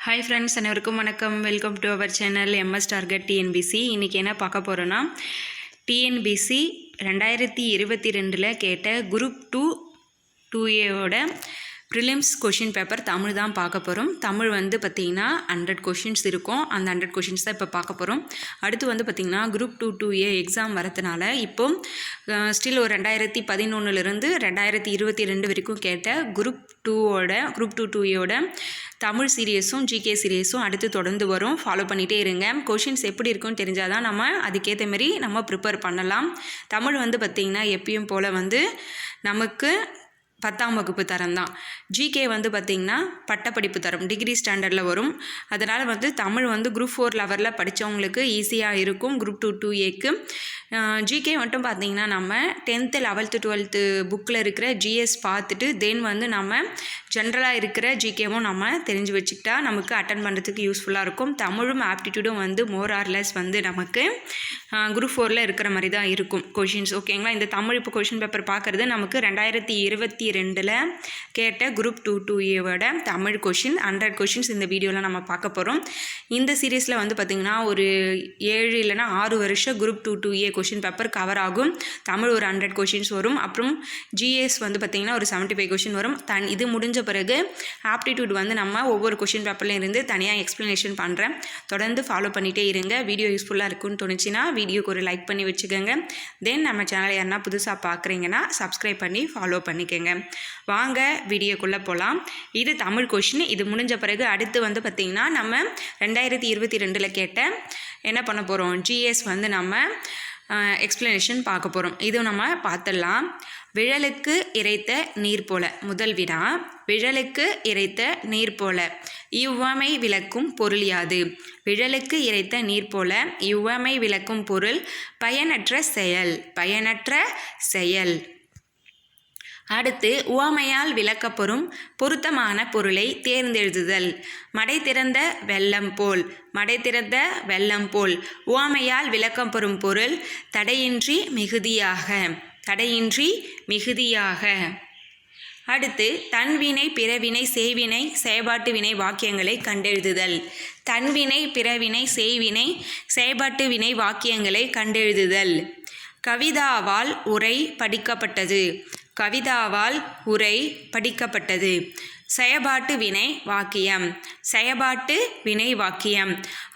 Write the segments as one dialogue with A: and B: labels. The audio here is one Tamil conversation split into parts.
A: ஹாய் ஃப்ரெண்ட்ஸ் அனைவருக்கும் வணக்கம். Welcome to our channel MS target TNPSC இன்றைக்கி என்ன பார்க்க போகிறோன்னா டிஎன்பிசி ரெண்டாயிரத்தி இருபத்தி ரெண்டில் கேட்ட குரூப் டூ டூ ஏவோட ப்ரிலிம்ஸ் கொஷின் பேப்பர் தமிழ் தான் பார்க்க போகிறோம் தமிழ் வந்து பார்த்திங்கன்னா ஹண்ட்ரட் கொஷின்ஸ் இருக்கும். அந்த ஹண்ட்ரட் கொஷின்ஸ் தான் இப்போ பார்க்க போகிறோம் அடுத்து வந்து பார்த்திங்கன்னா group two two A exam வரதுனால இப்போ ஸ்டில் ஒரு ரெண்டாயிரத்தி பதினொன்றுலேருந்து ரெண்டாயிரத்தி இருபத்தி ரெண்டு வரைக்கும் கேட்ட குரூப் டூவோட குரூப் டூ டூ ஏவோட தமிழ் சீரியஸும் ஜிகே சீரியஸும் அடுத்து தொடர்ந்து வரும். ஃபாலோ பண்ணிகிட்டே இருங்க. கொஷின்ஸ் எப்படி இருக்குன்னு தெரிஞ்சால் தான் நம்ம அதுக்கேற்ற மாரி நம்ம ப்ரிப்பேர் பண்ணலாம். தமிழ் வந்து பார்த்திங்கன்னா எப்பயும் போல் வந்து நமக்கு பத்தாம் வகுப்பு தரம் தான். ஜிகே வந்து பார்த்திங்கன்னா பட்டப்படிப்பு தரம் டிகிரி ஸ்டாண்டர்டில் வரும். அதனால் வந்து தமிழ் வந்து குரூப் ஃபோர் லெவலில் படித்தவங்களுக்கு ஈஸியாக இருக்கும் குரூப் டூ டூ ஏக்கு ஜிகே மட்டும் பார்த்திங்கன்னா நம்ம டென்த்து லெவல்த்து டுவெல்த்து புக்கில் இருக்கிற ஜிஎஸ் பார்த்துட்டு தென் வந்து நம்ம ஜென்ரலாக இருக்கிற ஜிகேவும் நம்ம தெரிஞ்சு வச்சுக்கிட்டா நமக்கு அட்டன் பண்ணுறதுக்கு யூஸ்ஃபுல்லாக இருக்கும். தமிழும் ஆப்டிடியூடும் வந்து மோர் ஆர்லெஸ் வந்து நமக்கு குரூப் ஃபோரில் இருக்கிற மாதிரி தான் இருக்கும் கொஷின்ஸ் ஓகேங்களா இந்த தமிழ் இப்போ கொஷின் பேப்பர் பார்க்குறது நமக்கு ரெண்டாயிரத்தி இருபத்தி ரெண்டில் கேட்ட குரூப் டூ டூ ஏவோட தமிழ் கொஷின் ஹண்ட்ரட் கொஷின்ஸ் இந்த வீடியோவில் நம்ம பார்க்க போகிறோம் இந்த சீரீஸில் வந்து பார்த்திங்கன்னா ஒரு ஏழு இல்லைனா ஆறு வருஷம் group two two A question paper cover ஆகும். தமிழ் ஒரு ஹண்ட்ரட் கொஷின்ஸ் வரும். அப்புறம் ஜிஎஸ் வந்து பார்த்திங்கன்னா ஒரு செவன்ட்டி ஃபைவ் கொஷின் வரும். தன் இது முடிஞ்ச பிறகு ஆப்டிடியூட் வந்து நம்ம ஒவ்வொரு கொஷின் பேப்பர்லேயும் இருந்து தனியாக எக்ஸ்ப்ளனேஷன் பண்ணுறேன் தொடர்ந்து ஃபாலோ பண்ணிகிட்டே இருங்க. வீடியோ யூஸ்ஃபுல்லாக இருக்குன்னு தோணுச்சுன்னா வீடியோக்கு ஒரு லைக் பண்ணி வச்சுக்கோங்க. தென் நம்ம சேனலை யாருன்னா புதுசாக பார்க்குறீங்கன்னா சப்ஸ்கிரைப் பண்ணி ஃபாலோ பண்ணிக்கோங்க. வாங்க வீடியோக்குள்ளே போகலாம் இது தமிழ் கொஷின் இது முடிஞ்ச பிறகு அடுத்து வந்து பார்த்திங்கன்னா நம்ம ரெண்டாயிரத்தி இருபத்தி ரெண்டில் கேட்ட என்ன பண்ண போகிறோம் ஜிஎஸ் வந்து நம்ம எக்ஸ்ப்ளனேஷன் பார்க்க போகிறோம் இது நம்ம பார்த்துடலாம். விழலுக்கு இறைத்த நீர் போல முதல் வினா விழலுக்கு இறைத்த நீர் போல. இவ்வாமை விளக்கும் பொருள் யாது? விழலுக்கு இறைத்த நீர் போல இவ்வாமை விளக்கும் பொருள் பயனற்ற செயல் பயனற்ற செயல். அடுத்து உவமையால் விளக்கப்பெறும் பொருத்தமான பொருளை தேர்ந்தெழுதுதல். மடை திறந்த வெள்ளம் போல் மடை திறந்த வெள்ளம் போல் உவமையால் விளக்கம் பெறும் பொருள் தடையின்றி மிகுதியாக தடையின்றி மிகுதியாக. அடுத்து தன்வினை பிறவினை செய்வினை செயபாட்டு வினை வாக்கியங்களை கண்டெழுதுதல். தன்வினை பிறவினை செய்வினை செயபாட்டு வினை வாக்கியங்களை கண்டெழுதுதல். கவிதாவால் உரை படிக்கப்பட்டது. கவிதாவால் உரை படிக்கப்பட்டது. செயபாட்டு வினை வாக்கியம். செயபாட்டு வினை வாக்கியம்.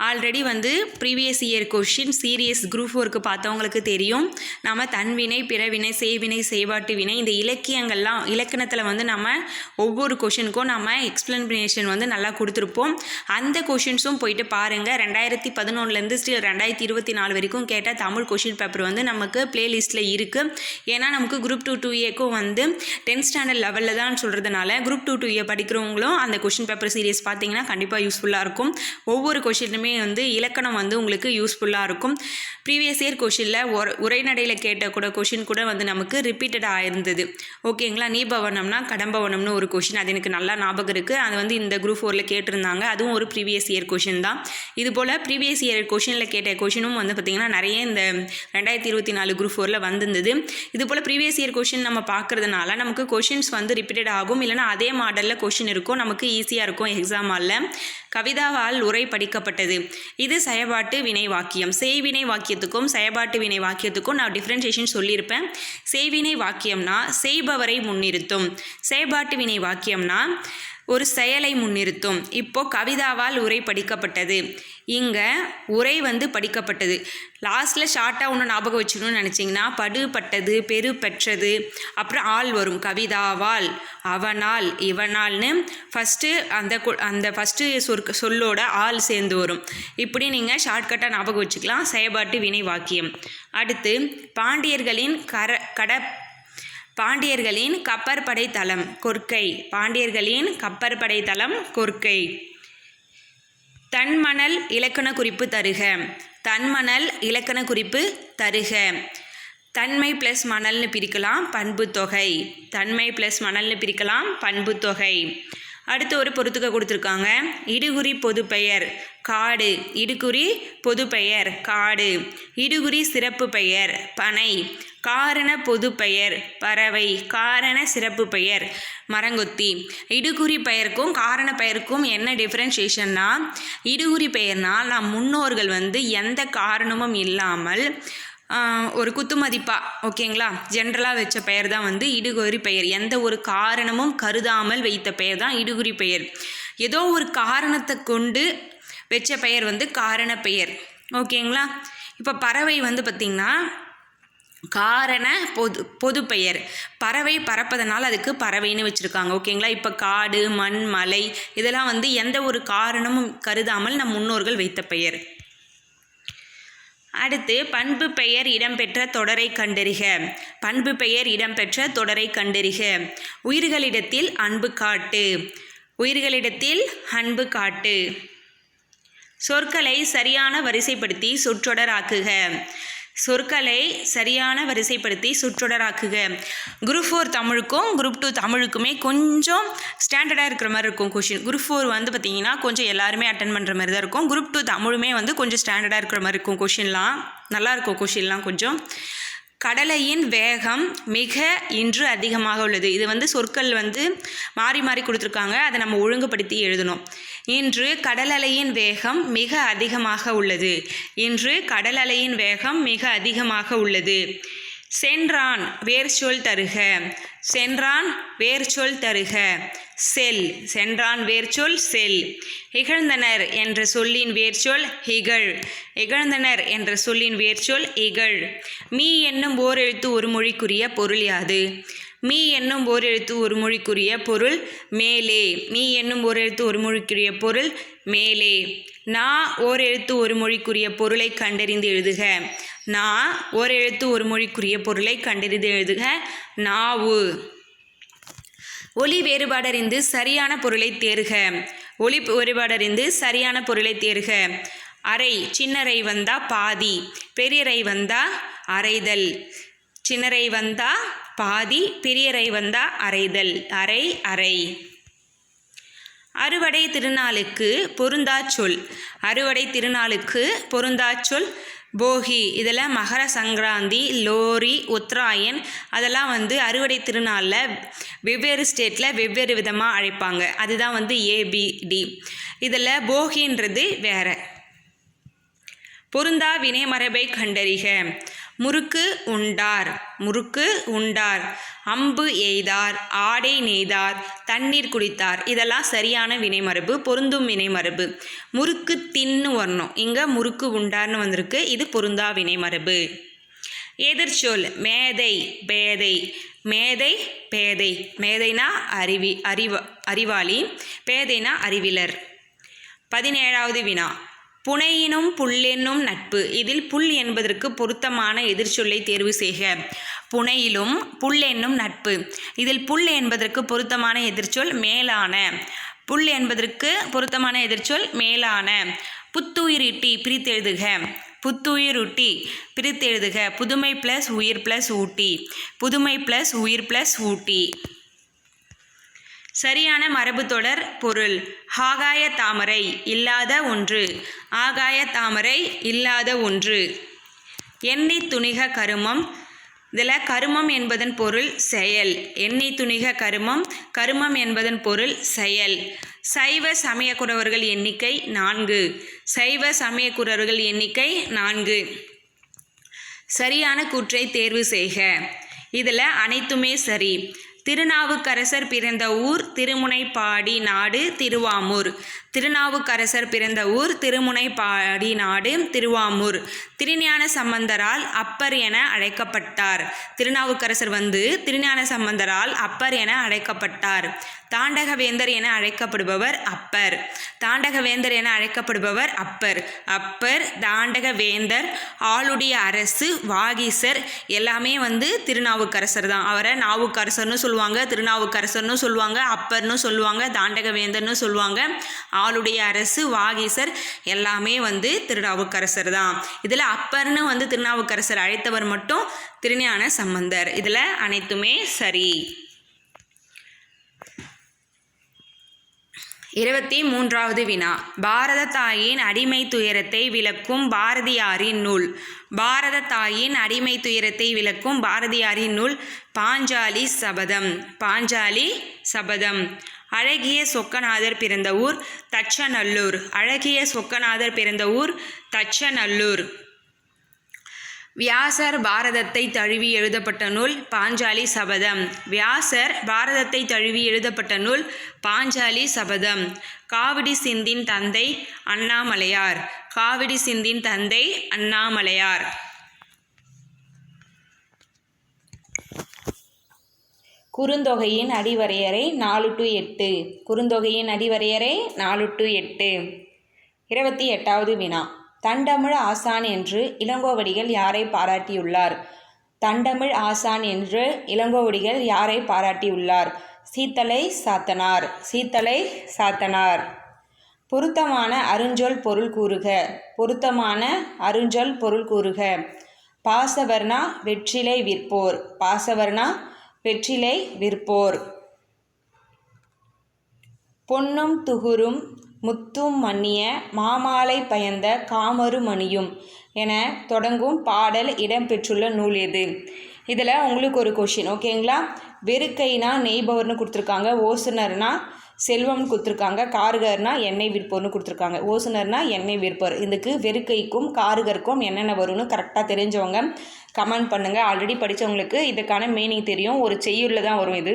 A: ஆல்ரெடி வந்து previous year question series group ஃபோருக்கு பார்த்தவங்களுக்கு தெரியும். நம்ம தன்வினை பிறவினை செய்வினை செயபாட்டு வினை இந்த இலக்கியங்கள்லாம் இலக்கணத்தில் வந்து நம்ம ஒவ்வொரு கொஷினுக்கும் நம்ம எக்ஸ்பிளனேஷன் வந்து நல்லா கொடுத்துருப்போம். அந்த கொஷின்ஸும் போயிட்டு பாருங்கள் ரெண்டாயிரத்தி பதினொன்றுலேருந்து ஸ்டில் ரெண்டாயிரத்தி இருபத்தி நாலு வரைக்கும் கேட்டால் தமிழ் கொஷின் பேப்பர் வந்து நமக்கு ப்ளேலிஸ்ட்டில் இருக்குது ஏன்னா நமக்கு குரூப் டூ டூ ஏக்கும் வந்து டென்த் ஸ்டாண்டர்ட் லெவலில் தான் சொல்கிறதுனால குரூப் டூ டூ ஏ படிக்கிறவங்களும் அந்த கொஷின் பேப்பர் சீரியஸ் பார்த்தீங்கன்னா கண்டிப்பாக யூஸ்ஃபுல்லாக இருக்கும். ஒவ்வொரு கொஷினுமே வந்து இலக்கணம் வந்து உங்களுக்கு யூஸ்ஃபுல்லாக இருக்கும். ப்ரீவியஸ் இயர் கொஷினில் ஒரு உரைநடையில் கேட்ட கூட கொஷின் கூட வந்து நமக்கு ரிப்பீட்டடாக ஆயிருந்தது ஓகேங்களா நீபவனம்னா கடம்பவனம்னு ஒரு கொஷின் அது எனக்கு நல்லா ஞாபகம் இருக்குது அது வந்து இந்த குரூப் ஃபோரில் கேட்டிருந்தாங்க. அதுவும் ஒரு ப்ரீவியஸ் இயர் கொஷின் தான். இது போல் ப்ரீவியஸ் இயர் கொஷினில் கேட்ட கொஷினும் வந்து பார்த்திங்கன்னா நிறைய இந்த ரெண்டாயிரத்தி இருபத்தி நாலு குரூப் ஃபோரில் வந்திருந்தது. இது போல் ப்ரீவியஸ் இயர் கொஷின் நம்ம பார்க்குறதுனால நமக்கு கொஷின்ஸ் வந்து ரிப்பீட்டட் ஆகும். இல்லைனா அதே மாடலில் கொஷின் இருக்கும் நமக்கு ஈஸியாக இருக்கும் எக்ஸாம் ஹாலில் கவிதாவால் உரை படிக்கப்பட்டது. இது செயபாட்டு வினை வாக்கியம். செய்வினை வாக்கியத்துக்கும் செயபாட்டு வினை வாக்கியத்துக்கும் நான் டிஃப்ரென்ஷியேஷன் சொல்லியிருப்பேன். செய்வினை வாக்கியம்னா செய்பவரை முன்னிறுத்தும். செயபாட்டு வினை வாக்கியம்னா ஒரு செயலை முன்னிறுத்தும். இப்போ கவிதாவால் உரை படிக்கப்பட்டது. இங்கே உரை வந்து படிக்கப்பட்டது. லாஸ்ட்டில் ஷார்ட்டாக ஒன்று ஞாபகம் வச்சுக்கணும்னு நினச்சிங்கன்னா படுபட்டது பெரு பெற்றது அப்புறம் ஆள் வரும். கவிதாவால் அவனால் இவனால்னு ஃபஸ்ட்டு அந்த அந்த ஃபஸ்ட்டு சொற்க சொல்லோட ஆள் சேர்ந்து வரும். இப்படி நீங்கள் ஷார்ட்கட்டாக ஞாபகம் வச்சுக்கலாம். செயபாட்டு வினை வாக்கியம் அடுத்து பாண்டியர்களின் கர கட பாண்டியர்களின் கப்பற்படை தளம் கொற்கை பாண்டியர்களின் கப்பற்படை தளம் கொற்கை தன்மணல் இலக்கண குறிப்பு தருக. தன்மணல் இலக்கண குறிப்பு தருக. தன்மை ப்ளஸ் மணல்னு பிரிக்கலாம் பண்பு தொகை. தன்மை ப்ளஸ் மணல்னு பிரிக்கலாம் பண்பு தொகை. அடுத்து ஒரு பொறுத்துக்க கொடுத்துருக்காங்க. இடுகுறி பொதுப்பெயர். காடு. இடுகுறி பொதுப்பெயர். காடு. இடுகுறி சிறப்பு பெயர். பனை. காரண பொதுப்பெயர். பறவை. காரண சிறப்பு பெயர். மரங்கொத்தி. இடுகுறி பெயருக்கும் காரண பெயருக்கும் என்ன டிஃப்ரென்ஷியேஷன்னா இடுகுறி பெயர்னால் நம் முன்னோர்கள் வந்து எந்த காரணமும் இல்லாமல் ஒரு குத்துமதிப்பா ஓகேங்களா? ஜென்ரலாக வச்ச பெயர் தான் வந்து இடுகுறி பெயர். எந்த ஒரு காரணமும் கருதாமல் வைத்த பெயர் தான் இடுகுறி பெயர். ஏதோ ஒரு காரணத்தை கொண்டு வச்ச பெயர் வந்து காரண பெயர். ஓகேங்களா? இப்போ பறவை வந்து பார்த்திங்கன்னா காரண பொது பொது பெயர். பறவை பறப்பதனால் அதுக்கு பறவைன்னு வச்சுருக்காங்க. ஓகேங்களா? இப்போ காடு மண் மலை இதெல்லாம் வந்து எந்த ஒரு காரணமும் கருதாமல் நம் முன்னோர்கள் வைத்த பெயர். அடுத்து பண்பு பெயர் இடம்பெற்ற தொடரை கண்டறிக. பண்பு பெயர் இடம்பெற்ற தொடரை கண்டறிக. உயிர்களிடத்தில் அன்பு காட்டு. உயிர்களிடத்தில் அன்பு காட்டு. சொற்களை சரியான வரிசைப்படுத்தி சொற்றொடராக்குக சொற்களை சரியான வரிசைப்படுத்தி சுற்றொடராக்குக. குரூப் ஃபோர் தமிழுக்கும் குரூப் டூ தமிழுக்குமே கொஞ்சம் ஸ்டாண்டர்டாக இருக்கிற மாதிரி இருக்கும் கொஷின் குரூப் ஃபோர் வந்து பார்த்தீங்கன்னா கொஞ்சம் எல்லாருமே அட்டன் பண்ணுற மாதிரி தான் இருக்கும். குரூப் டூ தமிழுமே வந்து கொஞ்சம் ஸ்டாண்டர்டாக இருக்கிற மாதிரி இருக்கும் கொஷின்லாம் நல்லாயிருக்கும் கொஷின்லாம் கொஞ்சம். கடலையின் வேகம் மிக இன்று அதிகமாக உள்ளது. இது வந்து சொற்கள் வந்து மாறி மாறி கொடுத்துருக்காங்க. அதை நம்ம ஒழுங்குபடுத்தி எழுதணும். இன்று கடல் அலையின் வேகம் மிக அதிகமாக உள்ளது. இன்று கடல் அலையின் வேகம் மிக அதிகமாக உள்ளது. சென்றான் வேர்ச்சொல் தருக. சென்றான் வேர்ச்சொல் தருக. செல். சென்றான் வேர்ச்சொல் செல். இகழ்ந்தனர் என்ற சொல்லின் வேர்ச்சொல் இகழ். இகழ்ந்தனர் என்ற சொல்லின் வேர்ச்சொல் இகழ். மீ என்னும் ஓரெழுத்து ஒரு மொழிக்குரிய பொருள் யாது? மீ என்னும் ஓரெழுத்து ஒரு மொழிக்குரிய பொருள் மேலே. மீ என்னும் ஓரெழுத்து ஒரு மொழிக்குரிய பொருள் மேலே. நா ஓரெழுத்து ஒரு மொழிக்குரிய பொருளை கண்டறிந்து எழுதுக. நா ஓரெழுத்து ஒரு மொழிக்குரிய பொருளை கண்டறிந்து எழுதுக. நாவு. ஒலி வேறுபாடறிந்து சரியான பொருளை தேர்க ஒலி வேறுபாடறிந்து சரியான பொருளை தேர்க அறை சின்னரை வந்தா பாதி பெரியரை வந்தா அரைதல் சின்னரை வந்தா பாதி பெரியரை வந்தா அரைதல் அரை அறை. அறுவடை திருநாளுக்கு பொருந்தா சொல். அறுவடை திருநாளுக்கு பொருந்தா சொல். போகி இதெல்லாம் மகர சங்கராந்தி லோரி உத்தராயன் அதெல்லாம் வந்து அறுவடை திருநாளில் வெவ்வேறு ஸ்டேட்டில் வெவ்வேறு விதமாக அழைப்பாங்க. அதுதான் வந்து ஏபிடி இதில் போகின்றது வேற. பொருந்தா வினைமரபை கண்டறிக. முறுக்கு உண்டார் முறுக்கு உண்டார். அம்பு எய்தார் ஆடை நெய்தார் தண்ணீர் குடித்தார். இதெல்லாம் சரியான வினைமரபு பொருந்தும் வினைமரபு. முறுக்கு தின்னு வரணும். இங்கே முறுக்கு உண்டார்னு வந்திருக்கு. இது பொருந்தா வினைமரபு. எதிர்ச்சொல் மேதை பேதை. மேதை பேதை. மேதைனா அறிவி அறிவ அறிவாளி. பேதைனா அறிவிலர். பதினேழாவது வினா. புனையினும் புல்லென்னும் நட்பு. இதில் புல் என்பதற்கு பொருத்தமான எதிர்ச்சொல்லை தேர்வு செய்க. புனையிலும் புல் என்னும் நட்பு. இதில் புல் என்பதற்கு பொருத்தமான எதிர்ச்சொல் மேலான. புல் என்பதற்கு பொருத்தமான எதிர்ச்சொல் மேலான. புத்துயிரிட்டி பிரித்தெழுதுக. புத்துயிருட்டி பிரித்தெழுதுக. புதுமை ப்ளஸ் உயிர் ப்ளஸ் ஊட்டி. புதுமை ப்ளஸ் உயிர் ப்ளஸ் ஊட்டி. சரியான மரபுத்தொடர் பொருள். ஆகாய தாமரை இல்லாத ஒன்று. ஆகாய தாமரை இல்லாத ஒன்று. எண்ணெய் துணிக கருமம். இதில் கருமம் என்பதன் பொருள் செயல். எண்ணெய் துணிக கருமம். கருமம் என்பதன் பொருள் செயல். சைவ சமயக்குறவர்கள் எண்ணிக்கை நான்கு. சைவ சமயக்குறவர்கள் எண்ணிக்கை நான்கு. சரியான கூற்றை தேர்வு செய்க. இதில் அனைத்துமே சரி. திருநாவுக்கரசர் பிறந்த ஊர் திருமுனைப்பாடி நாடு திருவாமூர். திருநாவுக்கரசர் பிறந்த ஊர் திருமுனைப்பாடி நாடு திருவாமூர். திருஞான சம்பந்தரால் அப்பர் என அழைக்கப்பட்டார். திருநாவுக்கரசர் வந்து திருஞான சம்பந்தரால் அப்பர் என அழைக்கப்பட்டார். தாண்டகவேந்தர் என அழைக்கப்படுபவர் அப்பர். தாண்டகவேந்தர் என அழைக்கப்படுபவர் அப்பர். அப்பர் தாண்டகவேந்தர் ஆளுடைய அரசு வாகீசர் எல்லாமே வந்து திருநாவுக்கரசர் தான். அவரை நாவுக்கரசர்னு சொல்லுவாங்க திருநாவுக்கரசர்னு சொல்லுவாங்க அப்பர்னு சொல்லுவாங்க தாண்டகவேந்தர்னு சொல்லுவாங்க. ஆளுடைய அரசு வாகீசர் எல்லாமே வந்து திருநாவுக்கரசர் தான். இதில் அப்பர்னு வந்து திருநாவுக்கரசர் அழைத்தவர் மட்டும் திருஞான சம்பந்தர். இதில் அனைத்துமே சரி. இருபத்தி மூன்றாவது வினா. பாரத தாயின் அடிமை துயரத்தை விளக்கும் பாரதியாரின் நூல். பாரத தாயின் அடிமை துயரத்தை விளக்கும் பாரதியாரின் நூல் பாஞ்சாலி சபதம். பாஞ்சாலி சபதம். அழகிய சொக்கநாதர் பிறந்த ஊர் தச்சநல்லூர். அழகிய சொக்கநாதர் பிறந்த ஊர் தச்சநல்லூர். வியாசர் பாரதத்தை தழுவி எழுதப்பட்ட நூல் பாஞ்சாலி சபதம். வியாசர் பாரதத்தை தழுவி எழுதப்பட்ட நூல் பாஞ்சாலி சபதம். காவிடி சிந்தின் தந்தை அண்ணாமலையார். காவிடி சிந்தின் தந்தை அண்ணாமலையார். குறுந்தொகையின் அடிவரையறை நாலு டு எட்டு. குறுந்தொகையின் அடிவரையறை நாலு டு எட்டு. இருபத்தி எட்டாவது வினா. தண்டமிழ் ஆசான் என்று இளங்கோவடிகள் யாரை பாராட்டியுள்ளார்? தண்டமிழ் ஆசான் என்று இளங்கோவடிகள் யாரை பாராட்டியுள்ளார்? சீத்தலை சாத்தனார். சீத்தலை சாத்தனார். பொருத்தமான அருஞ்சொல் பொருள் கூறுக. பொருத்தமான அருஞ்சொல் பொருள் கூறுக. பாசவர்ணா வெற்றிலை விற்போர். பாசவர்ணா வெற்றிலை விற்போர். பொன்னும் துகுரும் முத்தும் மன்னிய மாமாலை பயந்த காமரு மணியும் என தொடங்கும் பாடல் இடம்பெற்றுள்ள நூல் எது. இதில் உங்களுக்கு ஒரு கொஷின் ஓகேங்களா வெறுக்கைனா நெய்பவர்னு கொடுத்துருக்காங்க ஓசுனர்னா செல்வம் கொடுத்துருக்காங்க காருகர்னா எண்ணெய் விற்போர்னு கொடுத்துருக்காங்க. ஓசுனர்னா எண்ணெய் விற்போர். இதுக்கு வெறுக்கைக்கும் காருகருக்கும் என்னென்ன வரும்னு கரெக்டாக தெரிஞ்சவங்க கமெண்ட் பண்ணுங்கள் ஆல்ரெடி படித்தவங்களுக்கு இதுக்கான மீனிங் தெரியும். ஒரு செய்யுளில் தான் வரும் இது.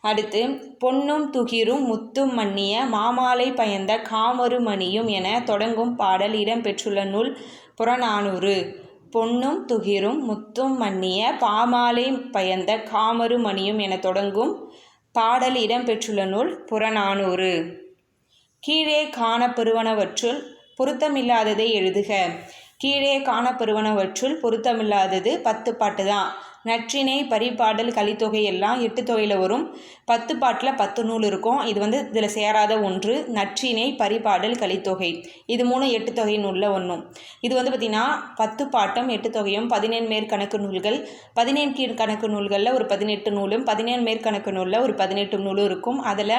A: அடுத்து பொன்னும் துகிரும் முத்தும் மன்னிய மாமாலை பயந்த காமரு மணியும் என தொடங்கும் பாடல் இடம்பெற்றுள்ள நூல் புறநானூறு. பொன்னும் துகிரும் முத்தும் மன்னிய பாமாலை பயந்த காமரு மணியும் என தொடங்கும் பாடல் இடம்பெற்றுள்ள நூல் புறநானூறு. கீழே காணப்பெறுவனவற்றுள் பொருத்தமில்லாததை எழுதுக. கீழே காணப்பெறுவனவற்றுள் பொருத்தமில்லாதது பத்து பாட்டு தான். நற்றினை பரிபாடல் கலித்தொகை எல்லாம் எட்டு தொகையில் வரும். பத்து பாட்டில் பத்து நூல் இருக்கும். இது வந்து இதில் சேராத ஒன்று நற்றினை பரிபாடல் கலித்தொகை. இது மூணு எட்டு தொகை நூலில் ஒன்றும் இது வந்து பார்த்திங்கன்னா பத்து பாட்டம் எட்டு தொகையும் பதினேழு மேற்கணக்கு நூல்கள். பதினேழு கீழ் கணக்கு நூல்களில் ஒரு பதினெட்டு நூலும் பதினேழு மேற்கணக்கு நூலில் ஒரு பதினெட்டு நூலும் இருக்கும். அதில்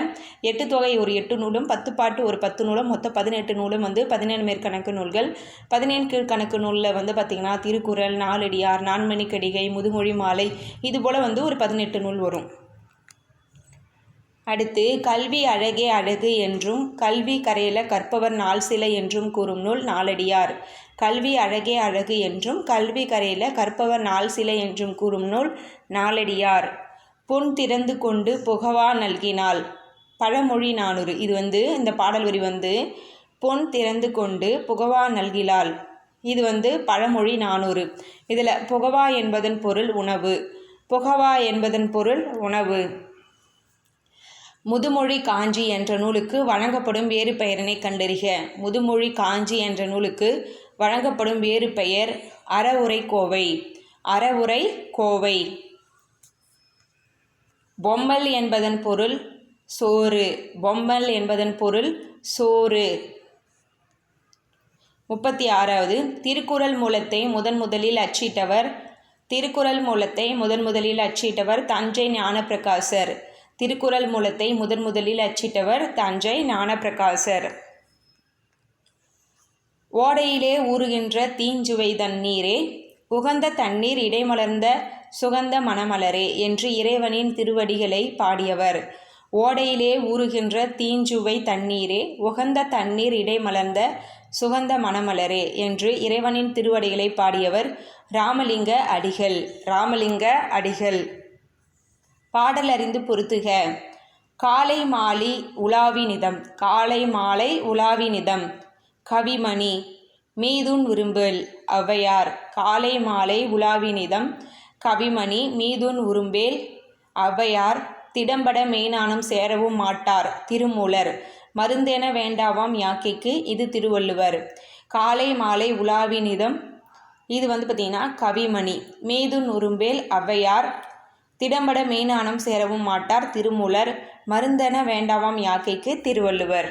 A: எட்டு தொகை ஒரு எட்டு நூலும் பத்து பாட்டு ஒரு பத்து நூலும் மொத்தம் பதினெட்டு நூலும் வந்து பதினேழு மேற்கணக்கு நூல்கள். பதினேழு கீழ்கணக்கு நூலில் வந்து பார்த்திங்கன்னா திருக்குறள் நாலடியார் நான்மணிக்கடிகை முதுமொழி மாலை இது போல் வந்து ஒரு பதினெட்டு நூல் வரும். அடுத்து கல்வி அழகே அழகு என்றும் கல்வி கரையில கற்பவர் நாள் சிலை என்றும் கூறும் நூல் நாலடியார். கல்வி அழகே அழகு என்றும் கல்வி கரையில கற்பவர் நாள் சிலை என்றும் கூறும் நூல் நாலடியார். பொன் திறந்து கொண்டு புகவா நல்கினாள் பழமொழி நானூறு. இது வந்து இந்த பாடல் வரி வந்து பொன் திறந்து கொண்டு புகவா நல்கிலாள் இது வந்து பழமொழி நானூறு. இதில் புகவா என்பதன் பொருள் உணவு. புகவா என்பதன் பொருள் உணவு. முதுமொழி காஞ்சி என்ற நூலுக்கு வழங்கப்படும் வேறு பெயரினை கண்டறிக. முதுமொழி காஞ்சி என்ற நூலுக்கு வழங்கப்படும் வேறு பெயர் அறவுரை கோவை. அறவுரை கோவை. பொம்மல் என்பதன் பொருள் சோறு. பொம்மல் என்பதன் பொருள் சோறு. முப்பத்தி ஆறாவது. திருக்குறள் மூலத்தை முதன் முதலில் அச்சிட்டவர் திருக்குறள் மூலத்தை முதன் முதலில் அச்சிட்டவர் தஞ்சை ஞானப்பிரகாசர். திருக்குறள் மூலத்தை முதன் முதலில் அச்சிட்டவர் தஞ்சை ஞானப்பிரகாசர். ஓடையிலே ஊறுகின்ற தீஞ்சுவை தண்ணீரே உகந்த தண்ணீர் இடைமலர்ந்த சுகந்த மணமலரே என்று இறைவனின் திருவடிகளை பாடியவர். ஓடையிலே ஊறுகின்ற தீஞ்சுவை தண்ணீரே உகந்த தண்ணீர் இடைமலர்ந்த சுகந்த மணமலரே என்று இறைவனின் திருவடிகளை பாடியவர் ராமலிங்க அடிகள் ராமலிங்க அடிகள். பாடல் அறிந்து பொருத்துக. காலை மாலை உலாவினிதம். காலை மாலை உலாவினிதம். கவிமணி மீதுன் உரும்பல் ஔவையார். காலை மாலை உலாவினிதம். கவிமணி மீதுன் உரும்பேல் ஔவையார். திடம்பட மெய்ஞானம் சேரவும் மாட்டார் திருமூலர். மருந்தென வேண்டாவாம் யாக்கைக்கு இது திருவள்ளுவர். காலை மாலை உலாவினிதம். இது வந்து பார்த்திங்கன்னா கவிமணி. மீதுன் உரும்பேல் ஔவையார். திடம்பட மெய்ஞானம் சேரவும் மாட்டார் திருமூலர். மருந்தன வேண்டாவாம் யாக்கைக்கு திருவள்ளுவர்.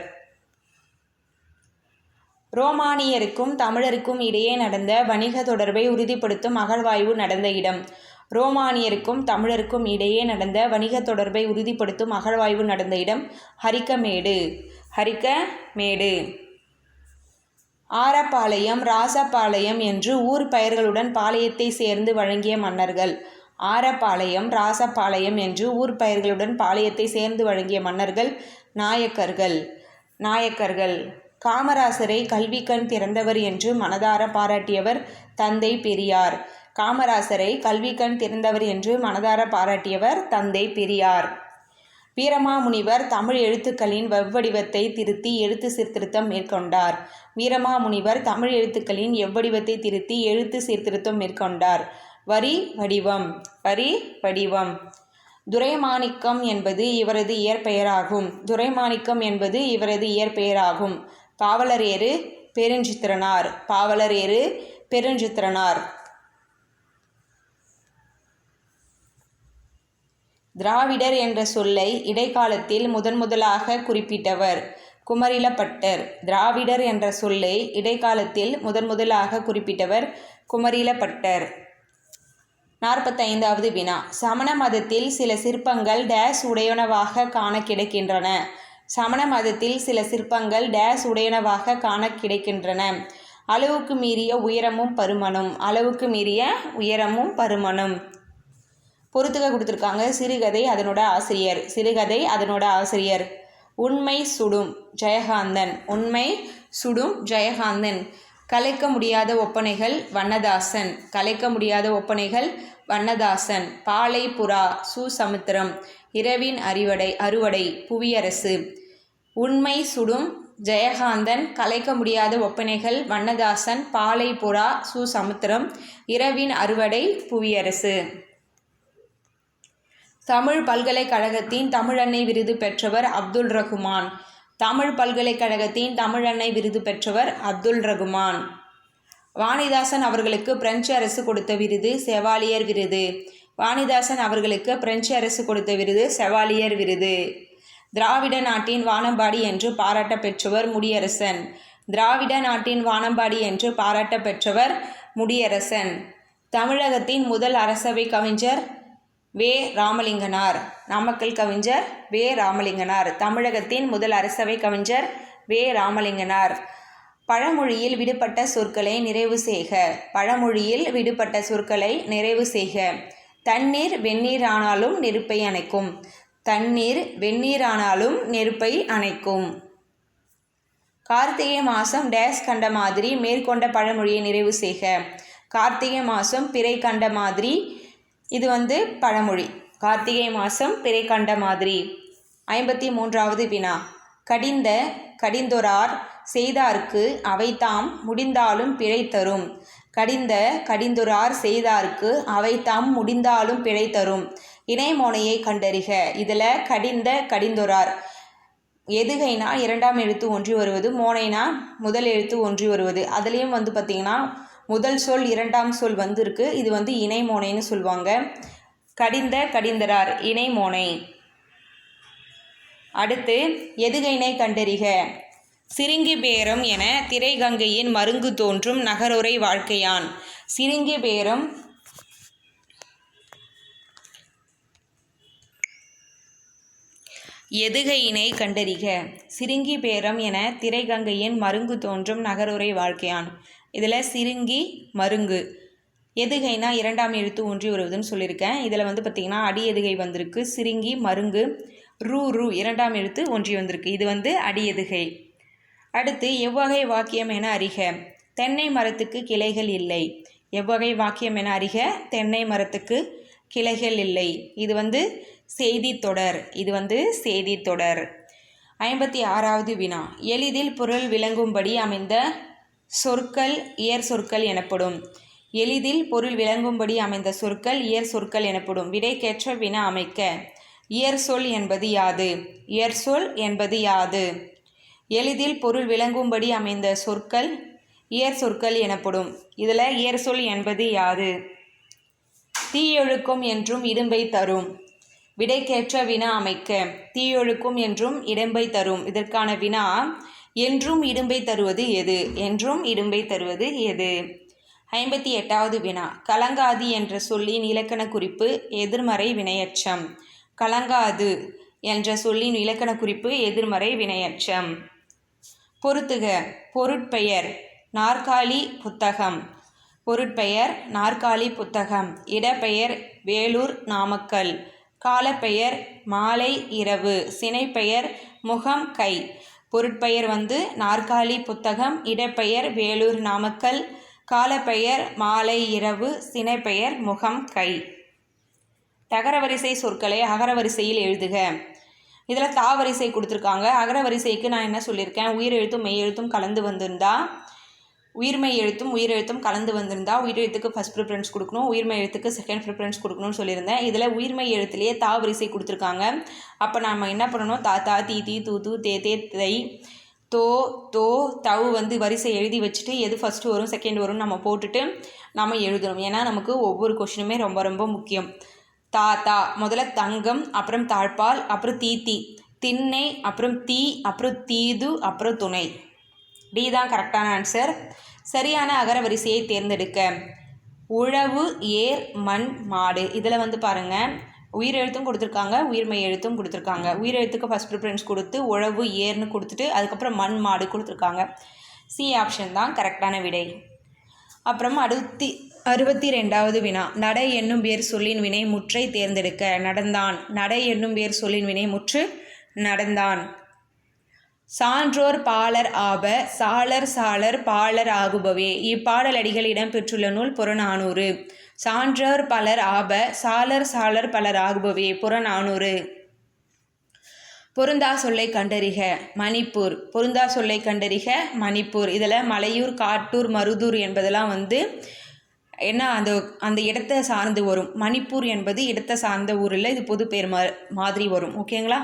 A: ரோமானியருக்கும் தமிழருக்கும் இடையே நடந்த வணிக தொடர்பை உறுதிப்படுத்தும் அகழ்வாய்வு நடந்த இடம். ரோமானியருக்கும் தமிழருக்கும் இடையே நடந்த வணிகத் தொடர்பை உறுதிப்படுத்தும் அகழ்வாய்வு நடந்த இடம் ஹரிக்கமேடு. ஹரிக்கமேடு. ஆரப்பாளையம் ராசபாளையம் என்று ஊர் பெயர்களுடன் பாளையத்தை சேர்ந்து வழங்கிய மன்னர்கள். ஆரப்பாளையம் ராசபாளையம் என்று ஊர் பெயர்களுடன் பாளையத்தை சேர்ந்து வழங்கிய மன்னர்கள் நாயக்கர்கள். நாயக்கர்கள். காமராசரை கல்விக்கண் திறந்தவர் என்று மனதார பாராட்டியவர் தந்தை பெரியார். காமராசரை கல்விக்கண் திறந்தவர் என்று மனதார பாராட்டியவர் தந்தை பெரியார். வீரமாமுனிவர் தமிழ் எழுத்துக்களின் வெவ்வடிவத்தை திருத்தி எழுத்து சீர்திருத்தம் மேற்கொண்டார். வீரமாமுனிவர் தமிழ் எழுத்துக்களின் எவ்வடிவத்தை திருத்தி எழுத்து சீர்திருத்தம் மேற்கொண்டார். வரி வடிவம் வரி வடிவம் துரைமாணிக்கம் என்பது இவரது இயற்பெயராகும். துரைமாணிக்கம் என்பது இவரது இயற்பெயராகும். பாவலரேறு பெருஞ்சித்திரனார். பாவலரேறு பெருஞ்சித்திரனார். திராவிடர் என்ற சொல்லை இடைக்காலத்தில் முதன் முதலாக குறிப்பிட்டவர் குமரிலப்பட்டர். திராவிடர் என்ற சொல்லை இடைக்காலத்தில் முதன் முதலாக குறிப்பிட்டவர் குமரிலப்பட்டர். நாற்பத்தைந்தாவது வினா. சமண மதத்தில் சில சிற்பங்கள் டேஸ் உடையனவாக காண கிடைக்கின்றன. சமண மதத்தில் சில சிற்பங்கள் டேஸ் உடையனவாக காண கிடைக்கின்றன. அளவுக்கு மீறிய உயரமும் பருமனும். அளவுக்கு மீறிய உயரமும் பருமனும். பொறுத்துக்க கொடுத்துருக்காங்க சிறுகதை அதனோட ஆசிரியர். சிறுகதை அதனோட ஆசிரியர். உண்மை சுடும் ஜெயகாந்தன். உண்மை சுடும் ஜெயகாந்தன். கலைக்க முடியாத ஒப்பனைகள் வண்ணதாசன். கலைக்க முடியாத ஒப்பனைகள் வண்ணதாசன். பாலை புறா சுசமுத்திரம் இரவின் அறிவடை அறுவடை புவியரசு. உண்மை சுடும் ஜெயகாந்தன் கலைக்க முடியாத ஒப்பனைகள் வண்ணதாசன் பாலை புறா சுசமுத்திரம் இரவின் அறுவடை புவியரசு. தமிழ் பல்கலைக்கழகத்தின் தமிழன்னை விருது பெற்றவர் அப்துல் ரகுமான். தமிழ் பல்கலைக்கழகத்தின் தமிழன்னை விருது பெற்றவர் அப்துல் ரகுமான். வாணிதாசன் அவர்களுக்கு பிரெஞ்சு அரசு கொடுத்த விருது செவாலியர் விருது. வாணிதாசன் அவர்களுக்கு பிரெஞ்சு அரசு கொடுத்த விருது செவாலியர் விருது. திராவிட நாட்டின் வானம்பாடி என்று பாராட்ட பெற்றவர் முடியரசன். திராவிட நாட்டின் வானம்பாடி என்று பாராட்ட பெற்றவர் முடியரசன். தமிழகத்தின் முதல் அரசவை கவிஞர் வே ராமலிங்கனார். நாமக்கல் கவிஞர் வே ராமலிங்கனார். தமிழகத்தின் முதல் அரசவை கவிஞர் வே ராமலிங்கனார். பழமொழியில் விடுபட்ட சொற்களை நிறைவு செய்க. பழமொழியில் விடுபட்ட சொற்களை நிறைவு செய்க. தண்ணீர் வெந்நீர் ஆனாலும் நெருப்பை அணைக்கும். தண்ணீர் வெந்நீர் ஆனாலும் நெருப்பை அணைக்கும். கார்த்திகை மாதம் டேஸ் கண்ட மாதிரி மேற்கொண்ட பழமொழியை நிறைவு செய்க. கார்த்திகை மாதம் பிறை கண்ட மாதிரி இது வந்து பழமொழி. கார்த்திகை மாதம் பிறை கண்ட மாதிரி. ஐம்பத்தி மூன்றாவது வினா. கடிந்த கடிந்தொரார் செய்தார்க்கு அவைதாம் முடிந்தாலும் பிழை தரும். கடிந்த கடிந்துரார் செய்தார்க்கு அவைதாம் முடிந்தாலும் பிழை தரும். இணைமோனையை கண்டறிக. இதில் கடிந்த கடிந்தொரார். எதுகைனா இரண்டாம் எழுத்து ஒன்றி வருவது மோனைனா முதல் எழுத்து ஒன்றி வருவது. அதுலேயும் வந்து பார்த்திங்கன்னா முதல் சொல் இரண்டாம் சொல் வந்திருக்கு. இது வந்து இணைமோனைன்னு சொல்லுவாங்க கடிந்த கடிந்தரார் இணைமோனை அடுத்து எதுகைனை கண்டறிக? சிறுங்கி பேரம் என திரைகங்கையின் மருங்கு தோன்றும் நகருரை வாழ்க்கையான். சிறுங்கி பேரம் எதுகையினை கண்டறிக? சிறுங்கி பேரம் என திரைகங்கையின் மருங்கு தோன்றும் நகருரை வாழ்க்கையான். இதில் சிறுங்கி மருங்கு. எதுகைனா இரண்டாம் எழுத்து ஒன்றி வருவதுன்னு சொல்லியிருக்கேன். இதில் வந்து பார்த்திங்கன்னா அடி எதுகை வந்திருக்கு சிறுங்கி மருங்கு ரூ ரூ இரண்டாம் எழுத்து ஒன்றி வந்திருக்கு. இது வந்து அடி எதுகை. அடுத்து எவ்வகை வாக்கியம் என அறிக. தென்னை மரத்துக்கு கிளைகள் இல்லை. எவ்வகை வாக்கியம் என அறிக. தென்னை மரத்துக்கு கிளைகள் இல்லை. இது வந்து செய்தி தொடர். இது வந்து செய்தி தொடர். ஐம்பத்தி ஆறாவது வினா. எளிதில் பொருள் விளங்கும்படி அமைந்த சொற்கள் இயற் சொற்கள் எனப்படும். எளிதில் பொருள் விளங்கும்படி அமைந்த சொற்கள் இயற் சொற்கள் எனப்படும். விடைக்கேற்ற வினா அமைக்க. இயற் சொல் என்பது யாது? இயற் சொல் என்பது யாது? எளிதில் பொருள் விளங்கும்படி அமைந்த சொற்கள் இயற் சொற்கள் எனப்படும். இதில் இயற் சொல் என்பது யாது? தீயொழுக்கும் என்றும் இடும்பை தரும். விடைக்கேற்ற வினா அமைக்க. தீயொழுக்கும் என்றும் இடம்பை தரும். இதற்கான வினா என்றும் இடும்பை தருவது எது? என்றும் இடும்பை தருவது எது? ஐம்பத்தி எட்டாவது வினா. கலங்காது என்ற சொல்லின் இலக்கண குறிப்பு எதிர்மறை வினையச்சம் கலங்காது என்ற சொல்லின் இலக்கண குறிப்பு எதிர்மறை வினையச்சம் பொருத்துக. பொருட்பெயர். நாற்காலி புத்தகம். பொருட்பெயர். நாற்காலி புத்தகம். இடப்பெயர். வேலூர் நாமக்கல். காலப்பெயர். மாலை இரவு. சினைப்பெயர். முகம் கை. பொருட்பெயர் வந்து நாற்காலி புத்தகம் இடப்பெயர் வேலூர் நாமக்கல் காலப்பெயர் மாலை இரவு சினைப்பெயர் முகம் கை. தகரவரிசை சொற்களை அகரவரிசையில் எழுதுக. இதில் தாவரிசை கொடுத்துருக்காங்க. அகரவரிசைக்கு நான் என்ன சொல்லியிருக்கேன்? உயிரெழுத்தும் மெய்யெழுத்தும் கலந்து வந்திருந்தா உயிர்மெய் எழுத்தும் உயிரெழுத்தும் கலந்து வந்திருந்தா உயிரெழுத்துக்கு ஃபஸ்ட் ப்ரிஃபரன்ஸ் கொடுக்கணும் உயிர்மை எழுத்துக்கு செகண்ட் ப்ரிஃபரன்ஸ் கொடுக்கணும்னு சொல்லியிருந்தேன். இதில் உயிர்மை எழுத்துலேயே தா வரிசை கொடுத்துருக்காங்க. அப்போ நம்ம என்ன பண்ணணும்? தா தா தீ தீ தூ தூ தே தே தை தோ தோ தவ் வந்து வரிசை எழுதி வச்சுட்டு எது ஃபஸ்ட்டு வரும் செகண்ட் வரும்னு நம்ம போட்டுட்டு நம்ம எழுதணும். ஏன்னா நமக்கு ஒவ்வொரு கொஷினுமே ரொம்ப ரொம்ப முக்கியம். தா தா முதல்ல தங்கம் அப்புறம் தாழ்பால் அப்புறம் தீத்தி திண்ணை அப்புறம் தீ அப்புறம் தீது அப்புறம் துணை. டி தான் கரெக்டான ஆன்சர் சரியான அகரவரிசையை தேர்ந்தெடுக்க. உழவு ஏர் மண் மாடு. இதில் வந்து பாருங்கள் உயிரெழுத்தும் கொடுத்துருக்காங்க உயிர்மெய் எழுத்தும் கொடுத்துருக்காங்க. உயிரெழுத்துக்கு ஃபஸ்ட் ப்ரிஃபரன்ஸ் கொடுத்து உழவு ஏர்னு கொடுத்துட்டு அதுக்கப்புறம் மண் மாடு கொடுத்துருக்காங்க. சி ஆப்ஷன் தான் கரெக்டான விடை. அப்புறம் அடுத்தி அறுபத்தி ரெண்டாவது வினா. நடை என்னும் பேர் சொல்லின் வினை முற்றை தேர்ந்தெடுக்க. நடந்தான். நடை என்னும் பேர் சொல்லின் வினை முற்று நடந்தான். சான்றோர் பாலர் ஆப சாளர் சாளர் பாலர் ஆகுபவே. இப்பாடலடிகள் இடம்பெற்றுள்ள நூல் புறநானூறு. சான்றோர் பலர் ஆப சாளர் சாளர் பலர் ஆகுபவே. புறநானூறு. பொருந்தா சொல்லை கண்டறிக மணிப்பூர். பொருந்தா சொல்லை கண்டறிக மணிப்பூர். இதில் மலையூர் காட்டூர் மருதூர் என்பதெல்லாம் வந்து என்ன அந்த அந்த இடத்தை சார்ந்து வரும். மணிப்பூர் என்பது இடத்தை சார்ந்த ஊரில் இது பொது பேர் மா மாதிரி வரும். ஓகேங்களா?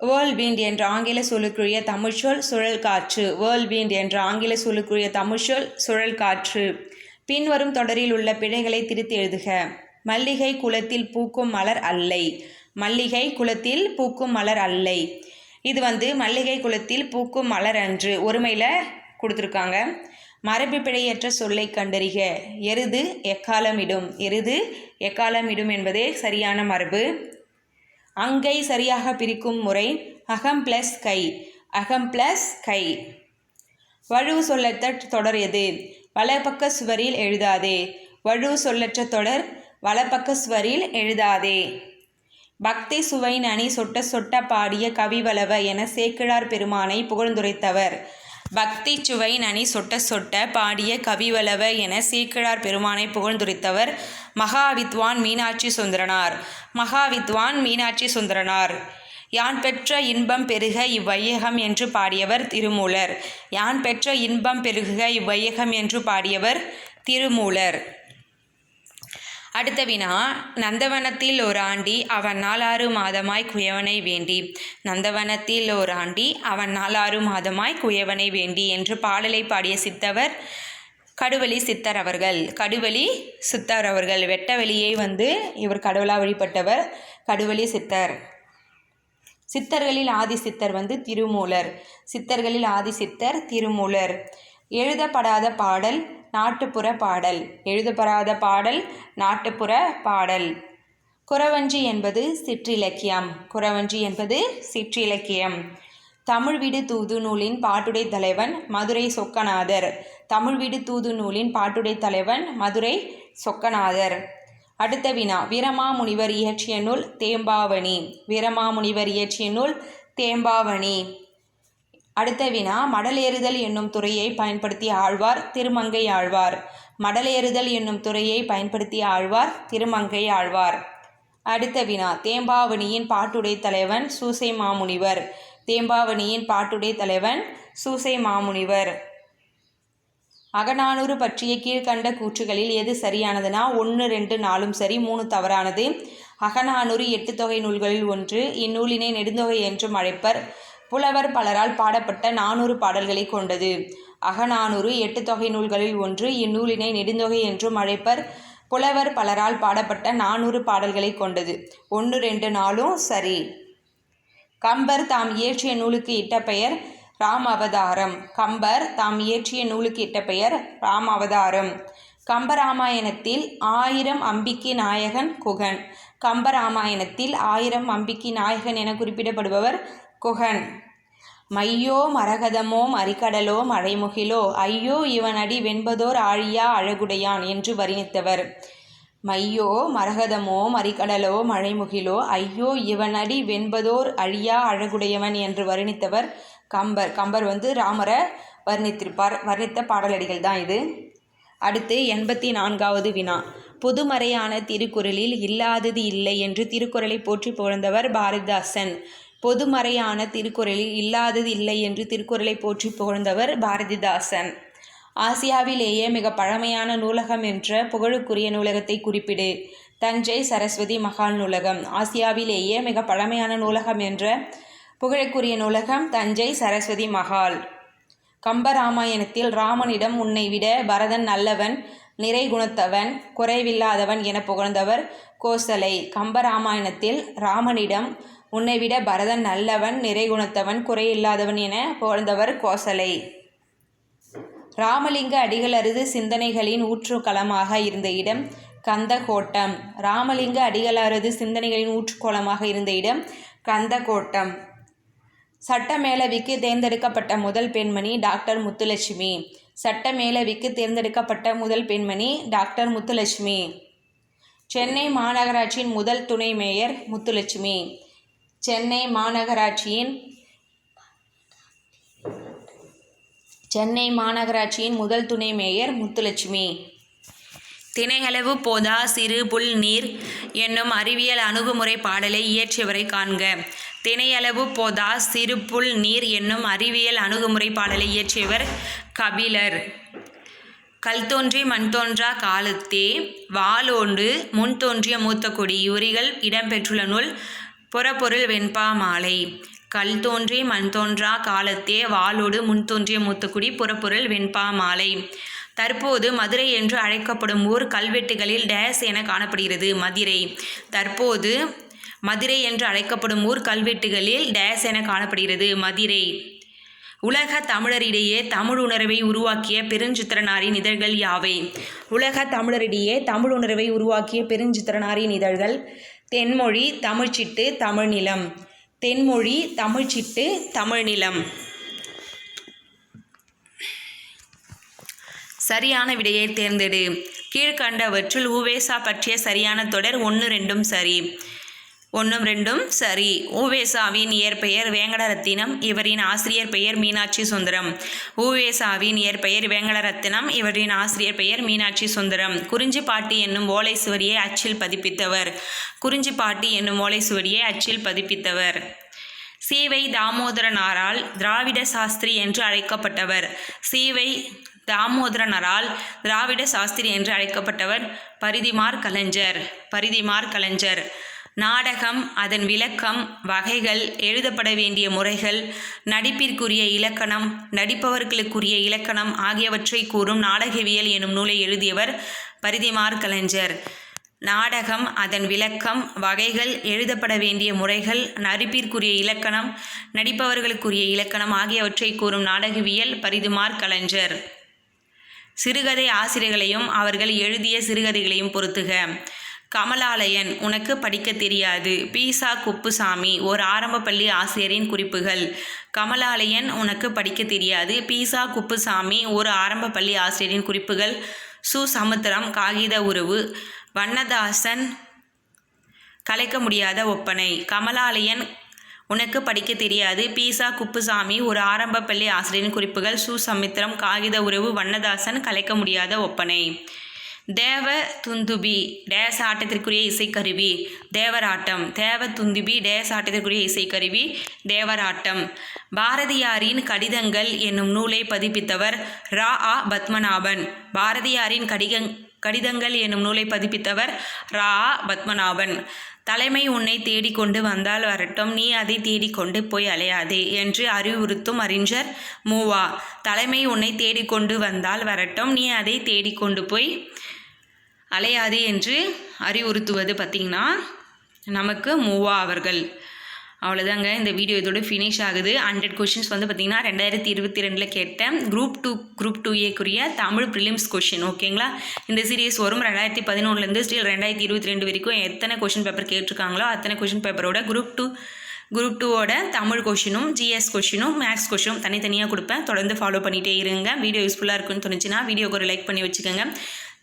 A: வேர்ல்விண்ட் என்ற ஆங்கில சொல்லுக்குரிய தமிழ்ச்சொல் சுழல் காற்று. வேர்ல்விண்ட் என்ற ஆங்கில சொல்லுக்குரிய தமிழ்ச்சொல் சுழல் காற்று. பின்வரும் தொடரில் உள்ள பிழைகளை திருத்தி எழுதுக. மல்லிகை குலத்தில் பூக்கும் மலர் அல்லை. மல்லிகை குலத்தில் பூக்கும் மலர் அல்லை. இது வந்து மல்லிகை குளத்தில் பூக்கும் மலர் அன்று ஒருமையில் கொடுத்துருக்காங்க. மரபு பிழையற்ற சொல்லை கண்டறிக. எருது எக்காலமிடும். எருது எக்காலமிடும் என்பதே சரியான மரபு. அங்கை சரியாக பிரிக்கும் முறை அகம் பிளஸ் கை. அகம் பிளஸ் கை. வழுவு சொல்லற்ற தொடர் எது? வலப்பக்க சுவரில் எழுதாதே. வழுவு சொல்லற்ற தொடர் வலப்பக்க சுவரில் எழுதாதே. பக்தி சுவை நனி சொட்ட சொட்ட பாடிய கவிவளவ என சேக்கிழார் பெருமானை புகழ்ந்துரைத்தவர். பக்தி சுவை நனி சொட்ட சொட்ட பாடிய கவிவளவ என சீக்கிழார் பெருமானை புகழ்ந்துரைத்தவர் மகாவித்வான் மீனாட்சி சுந்தரனார். மகாவித்வான் மீனாட்சி சுந்தரனார். யான் பெற்ற இன்பம் பெருக இவ்வையகம் என்று பாடியவர் திருமூலர். யான் பெற்ற இன்பம் பெருகுக இவ்வையகம் என்று பாடியவர் திருமூலர். அடுத்த வினா நந்தவனத்தில் ஒரு ஆண்டி அவன் நாலாறு மாதமாய் குயவனை வேண்டி. நந்தவனத்தில் ஒரு ஆண்டி அவன் நாலாறு மாதமாய் குயவனை வேண்டி என்று பாடலை பாடிய சித்தவர் கடுவலி சித்தர் அவர்கள். கடுவலி சித்தர் அவர்கள் வெட்டவெளியை வந்து இவர் கடவுளாக வழிபட்டவர் கடுவலி சித்தர். சித்தர்களில் ஆதி சித்தர் வந்து திருமூலர். சித்தர்களில் ஆதி சித்தர் திருமூலர். எழுதப்படாத பாடல் நாட்டுப்புற பாடல். எழுதப்படாத பாடல் நாட்டுப்புற பாடல். குறவஞ்சி என்பது சிற்றிலக்கியம். குறவஞ்சி என்பது சிற்றிலக்கியம். தமிழ் வீடு தூது நூலின் பாட்டுடை தலைவன் மதுரை சொக்கநாதர். தமிழ் வீடு தூது நூலின் பாட்டுடை தலைவன் மதுரை சொக்கநாதர். அடுத்த வினா. வீரமாமுனிவர் இயற்றிய நூல் தேம்பாவணி. வீரமாமுனிவர் இயற்றிய நூல் தேம்பாவணி. அடுத்த வினா மடலேறுதல் என்னும் துறையை பயன்படுத்திய ஆழ்வார் திருமங்கை ஆழ்வார். மடலேறுதல் என்னும் துறையை பயன்படுத்திய ஆழ்வார் திருமங்கை ஆழ்வார். அடுத்த வினா தேம்பாவணியின் பாட்டுடை தலைவன் சூசை மாமுனிவர். தேம்பாவணியின் பாட்டுடை தலைவன் சூசை மாமுனிவர். அகநானூறு பற்றிய கீழ்கண்ட கூற்றுகளில் எது சரியானதுன்னா ஒன்று ரெண்டு நாலும் சரி மூணு தவறானது. அகநானூறு எட்டு தொகை நூல்களில் ஒன்று. இந்நூலினை நெடுந்தொகை என்றும் அழைப்பர். புலவர் பலரால் பாடப்பட்ட நானூறு பாடல்களை கொண்டது. அகநானூறு எட்டு தொகை நூல்களில் ஒன்று இந்நூலினை நெடுந்தொகை என்றும் அழைப்பர். புலவர் பலரால் பாடப்பட்ட நானூறு பாடல்களை கொண்டது. ஒன்று ரெண்டு நாளும் சரி. கம்பர் தாம் இயற்றிய நூலுக்கு இட்ட பெயர் ராம அவதாரம். கம்பர் தாம் இயற்றிய நூலுக்கு இட்ட பெயர் ராம அவதாரம். கம்பராமாயணத்தில் ஆயிரம் அம்பிக்கை நாயகன் குகன். கம்பராமாயணத்தில் ஆயிரம் அம்பிக்கை நாயகன் என குறிப்பிடப்படுபவர் குகன். மையோ மரகதமோ மறிகடலோ மழைமுகிலோ ஐயோ இவனடி வெண்பதோர் ஆழியா அழகுடையான் என்று வர்ணித்தவர். மையோ மரகதமோ மறிகடலோ மழைமுகிலோ ஐயோ இவனடி வெண்பதோர் அழியா அழகுடையவன் என்று வர்ணித்தவர் கம்பர். கம்பர் வந்து ராமரை வர்ணித்திருப்பார். வர்ணித்த பாடலடிகள் தான் இது. அடுத்து எண்பத்தி நான்காவது வினா. பொதுமறையான திருக்குறளில் இல்லாதது இல்லை என்று திருக்குறளை போற்றி புகழ்ந்தவர் பாரதிதாசன். பொதுமறையான திருக்குறளில் இல்லாதது இல்லை என்று திருக்குறளை போற்றி புகழ்ந்தவர் பாரதிதாசன். ஆசியாவிலேயே மிக பழமையான நூலகம் என்ற புகழுக்குரிய நூலகத்தை குறிப்பிடு. தஞ்சை சரஸ்வதி மகால் நூலகம். ஆசியாவிலேயே மிக பழமையான நூலகம் என்ற புகழுக்குரிய நூலகம் தஞ்சை சரஸ்வதி மகால். கம்பராமாயணத்தில் ராமனிடம் உன்னை விட பரதன் நல்லவன் நிறை குணத்தவன் குறைவில்லாதவன் என புகழ்ந்தவர் கோசலை. கம்பராமாயணத்தில் ராமனிடம் உன்னை விட பரதன் நல்லவன் நிறைகுணத்தவன் குறையில்லாதவன் என புகழ்ந்தவர் கோசலை. ராமலிங்க அடிகளரது சிந்தனைகளின் ஊற்றுக்களமாக இருந்த இடம் கந்தகோட்டம். ராமலிங்க அடிகளரது சிந்தனைகளின் ஊற்றுக்கோளமாக இருந்த இடம் கந்தகோட்டம். சட்டமேலவிக்கு தேர்ந்தெடுக்கப்பட்ட முதல் பெண்மணி டாக்டர் முத்துலட்சுமி. சட்டமேலவிக்கு தேர்ந்தெடுக்கப்பட்ட முதல் பெண்மணி டாக்டர் முத்துலட்சுமி. சென்னை மாநகராட்சியின் முதல் துணை மேயர் முத்துலட்சுமி. சென்னை மாநகராட்சியின் சென்னை மாநகராட்சியின் முதல் துணை மேயர் முத்துலட்சுமி. திணையளவு போதா சிறு புல் நீர் என்னும் அறிவியல் அணுகுமுறை பாடலை இயற்றியவரை காண்க. திணையளவு போதா சிறு புல் நீர் என்னும் அறிவியல் அணுகுமுறை பாடலை இயற்றியவர் கபிலர். கல் தோன்றி மண் தோன்றா காலத்தே வாளோண்டு முன் தோன்றிய மூத்த கொடி இவரிகள் இடம்பெற்றுள்ள நூல் புறப்பொருள் வெண்பா மாலை. கல் தோன்றி மண் தோன்றா காலத்தே வாளோடு முன் தோன்றிய மூத்துக்குடி புறப்பொருள் வெண்பா மாலை. தற்போது மதுரை என்று அழைக்கப்படும் ஊர் கல்வெட்டுகளில் டேஸ் என காணப்படுகிறது மதுரை. தற்போது மதுரை என்று அழைக்கப்படும் ஊர் கல்வெட்டுகளில் டேஸ் என காணப்படுகிறது மதுரை. உலக தமிழரிடையே தமிழ் உணர்வை உருவாக்கிய பெருஞ்சித்திரனாரின் இதழ்கள் யாவை? உலக தமிழரிடையே தமிழ் உணர்வை உருவாக்கிய பெருஞ்சித்திரனாரின் இதழ்கள் தென்மொழி தமிழ்ச்சிட்டு தமிழ்நிலம். தென்மொழி தமிழ்ச்சிட்டு தமிழ்நிலம். சரியான விடையை தேர்ந்தெடு. கீழ்கண்டவற்றுள் உவேசா பற்றிய சரியான தொடர் ஒன்று ரெண்டும் சரி. ஒன்றும் ரெண்டும் சரி. ஊவேசாவின் இயற்பெயர் வேங்கடரத்தினம் இவரின் ஆசிரியர் பெயர் மீனாட்சி சுந்தரம். ஊவேசாவின் இயற்பெயர் வேங்கடரத்தினம் இவரின் ஆசிரியர் பெயர் மீனாட்சி சுந்தரம். குறிஞ்சிப்பாட்டி என்னும் ஓலைச்சுவடியை அச்சில் பதிப்பித்தவர். குறிஞ்சிப்பாட்டி என்னும் ஓலைச்சுவடியை அச்சில் பதிப்பித்தவர். சீவை தாமோதரனாரால் திராவிட சாஸ்திரி என்று அழைக்கப்பட்டவர். சீவை தாமோதரனரால் திராவிட சாஸ்திரி என்று அழைக்கப்பட்டவர் பரிதிமார் கலைஞர். பரிதிமார் கலைஞர். நாடகம் அதன் விளக்கம் வகைகள் எழுதப்பட வேண்டிய முறைகள் நடிப்பிற்குரிய இலக்கணம் நடிப்பவர்களுக்குரிய இலக்கணம் ஆகியவற்றை கூறும் நாடகவியல் எனும் நூலை எழுதியவர் பரிதிமார் கலைஞர். நாடகம் அதன் விளக்கம் வகைகள் எழுதப்பட வேண்டிய முறைகள் நடிப்பிற்குரிய இலக்கணம் நடிப்பவர்களுக்குரிய இலக்கணம் ஆகியவற்றை கூறும் நாடகவியல் பரிதிமார் கலைஞர். சிறுகதை ஆசிரியர்களையும் அவர்கள் எழுதிய சிறுகதைகளையும் பொறுத்துக. கமலாலயன் உனக்கு படிக்க தெரியாது. பீசா குப்புசாமி ஒரு ஆரம்ப பள்ளி ஆசிரியரின் குறிப்புகள். கமலாலயன் உனக்கு படிக்க தெரியாது. பீசா குப்புசாமி ஒரு ஆரம்ப பள்ளி ஆசிரியரின் குறிப்புகள். சு சமுத்திரம் காகித உறவு வண்ணதாசன் கலைக்க முடியாத ஒப்பனை. கமலாலயன் உனக்கு படிக்க தெரியாது. பீசா குப்புசாமி ஒரு ஆரம்ப பள்ளி ஆசிரியரின் குறிப்புகள். சு சமித்திரம் காகித உறவு வண்ணதாசன் கலைக்க முடியாத ஒப்பனை. தேவ துந்துபி டேஸ் ஆட்டத்திற்குரிய இசைக்கருவி தேவராட்டம். தேவ துந்துபி டேஸ் ஆட்டத்திற்குரிய இசைக்கருவி தேவராட்டம். பாரதியாரின் கடிதங்கள் என்னும் நூலை பதிப்பித்தவர் ரா. ஆ. பத்மநாபன். பாரதியாரின் கடிகங் கடிதங்கள் என்னும் நூலை பதிப்பித்தவர் ரா. ஆ. பத்மநாபன். தலைமை உன்னை தேடிக்கொண்டு வந்தால் வரட்டும் நீ அதை தேடிக்கொண்டு போய் அலையாதே என்று அறிவுறுத்தும் அறிஞர் மூவா. தலைமை உன்னை தேடிக்கொண்டு வந்தால் வரட்டும் நீ அதை தேடிக்கொண்டு போய் அலையாதே என்று அறிவுறுத்துவது பார்த்திங்கன்னா நமக்கு மூவா அவர்கள். அவ்வளோதாங்க இந்த வீடியோ இதோட ஃபினிஷ் ஆகுது. ஹண்ட்ரட் கொஷின்ஸ் வந்து பார்த்திங்கன்னா ரெண்டாயிரத்தி இருபத்தி ரெண்டில் கேட்டேன். குரூப் டூ குரூப் டூ ஏக்குரிய தமிழ் ப்ரிலிம்ஸ் கொஷின் ஓகேங்களா இந்த சீரியஸ் வரும் ரெண்டாயிரத்தி பதினொன்றுலேருந்து ஸ்டில் ரெண்டாயிரத்தி இருபத்தி ரெண்டு வரைக்கும் எத்தனை கொஷின் பேப்பர் கேட்டிருக்காங்களோ அத்தனை கொஷின் பேப்பரோட குரூப் டூ குரூப் டூவோட தமிழ் கொஷினும் ஜிஎஸ் கொஷினும் மேக்ஸ் கொஷினும் தனித்தனியாக கொடுப்பேன். தொடர்ந்து ஃபாலோ பண்ணிகிட்டே இருங்க. வீடியோ யூஸ்ஃபுல்லாக இருக்குன்னு தோணுச்சுன்னா வீடியோக்கு ஒரு லைக் பண்ணி வச்சுக்கோங்க.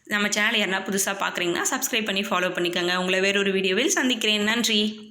A: நம்ம சேனல் யாருன்னா புதுசாக பார்க்குறீங்கன்னா சப்ஸ்கிரைப் பண்ணி ஃபாலோ பண்ணிக்கோங்க. உங்களை வேறொரு வீடியோவில் சந்திக்கிறேன். நன்றி.